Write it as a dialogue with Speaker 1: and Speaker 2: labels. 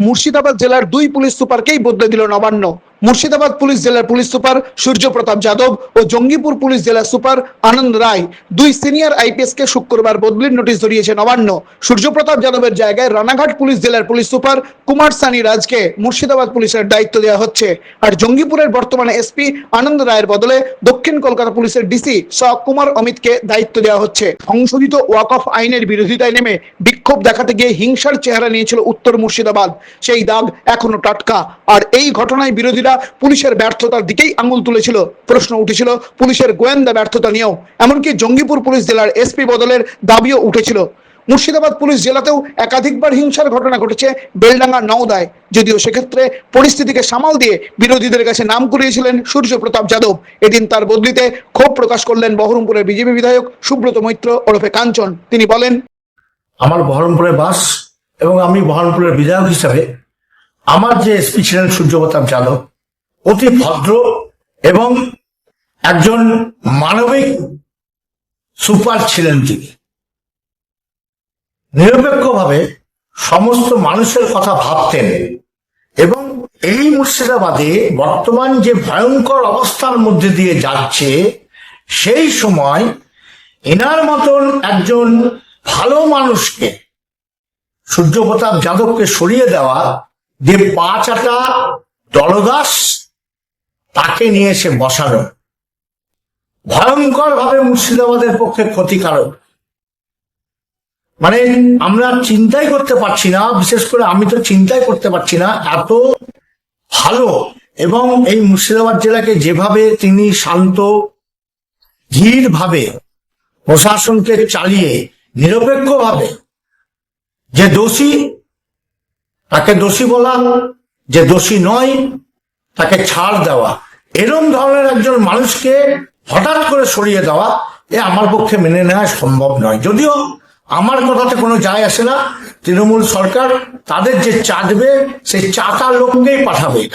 Speaker 1: মুর্শিদাবাদ জেলার দুই পুলিশ সুপারকেই বদলে দিল নবান্ন। মুর্শিদাবাদ পুলিশ জেলার পুলিশ সুপার সূর্য প্রতাপ যাদব ও জঙ্গিপুর পুলিশ জেলার সুপার আনন্দ রায় দুই সিনিয়র আইপিএস কে শুক্রবার বদলির নোটিশ ধরিয়েছে নবান্ন। সূর্য প্রতাপ যাদবের জায়গায় রানাঘাট পুলিশ জেলার পুলিশ সুপার কুমার সানি রাজকে মুর্শিদাবাদ পুলিশের দায়িত্ব দেওয়া হচ্ছে। আর জঙ্গিপুরের বর্তমানে এসপি আনন্দ রায়ের বদলে দক্ষিণ কলকাতা পুলিশের ডিসি স কুমার অমিতকে দায়িত্ব দেওয়া হচ্ছে। সংশোধিত ওয়াক অফ আইনের বিরোধিতায় নেমে বিক্ষোভ দেখাতে গিয়ে হিংসার চেহারা নিয়েছিল উত্তর মুর্শিদাবাদ। সেই দাগ এখনও টাটকা। আর এই ঘটনায় বিরোধীরা পুলিশের ব্যর্থতার দিকেই আঙুল তুলেছিল, প্রশ্ন উঠেছিল, পুলিশের গোয়েন্দা ব্যর্থতা নিয়েও। এমনকি জঙ্গিপুর পুলিশ জেলার এসপি বদলের দাবিও উঠেছিল। মুর্শিদাবাদ পুলিশ জেলাতেও একাধিকবার হিংসার ঘটনা ঘটেছে বেলডাঙ্গা নওদায়। যদিও সেক্ষেত্রে পরিস্থিতিকে সামাল দিয়ে বিরোধীদের কাছে নাম কুড়িয়েছিলেন সূর্য প্রতাপ যাদব। এদিন তার বদলিতে ক্ষোভ প্রকাশ করলেন বহরমপুরের বিজেপি বিধায়ক সুব্রত মৈত্র ওরফে কাঞ্চন। তিনি বলেন,
Speaker 2: আমার বহরমপুরের বাস এবং আমি বহরমপুরের বিধায়ক হিসাবে আমার যে এসপি ছিলেন সূর্যপ্রতাপ যাদব অতি ভদ্র এবং একজন মানবিক সুপার ছিলেন তিনি। নিরপেক্ষভাবে সমস্ত মানুষের কথা ভাবতেন এবং এই মুর্শিদাবাদে বর্তমান যে ভয়ঙ্কর অবস্থার মধ্যে দিয়ে যাচ্ছে, সেই সময় এনার মতন একজন ভালো মানুষকে, সূর্যপ্রতাপ যাদবকে সরিয়ে দেওয়া যে পা চাটা দলদাস তাকে নিয়ে এসে বসানো ভয়ঙ্কর ভাবে মুর্শিদাবাদের পক্ষে ক্ষতিকারক। মানে আমরা চিন্তাই করতে পারছি না, বিশেষ করে আমি তো চিন্তাই করতে পারছি না, এত ভালো এবং এই মুর্শিদাবাদ জেলাকে যেভাবে তিনি শান্ত ধীর ভাবে প্রশাসনকে চালিয়ে, নিরপেক্ষভাবে যে দোষী, তাকে দোষী বলা, যে দোষী নয়, তাকে ছাড় দেওয়া। এরম ধরনের একজন মানুষকে হঠাৎ করে সরিয়ে দেওয়া এ আমার পক্ষে মেনে নেওয়া সম্ভব নয়। যদিও আমার কথাতে কোনো যায় আসে না, তৃণমূল সরকার তাদের যে চাঁদবে, সেই চাটা লোককেই পাঠাবে।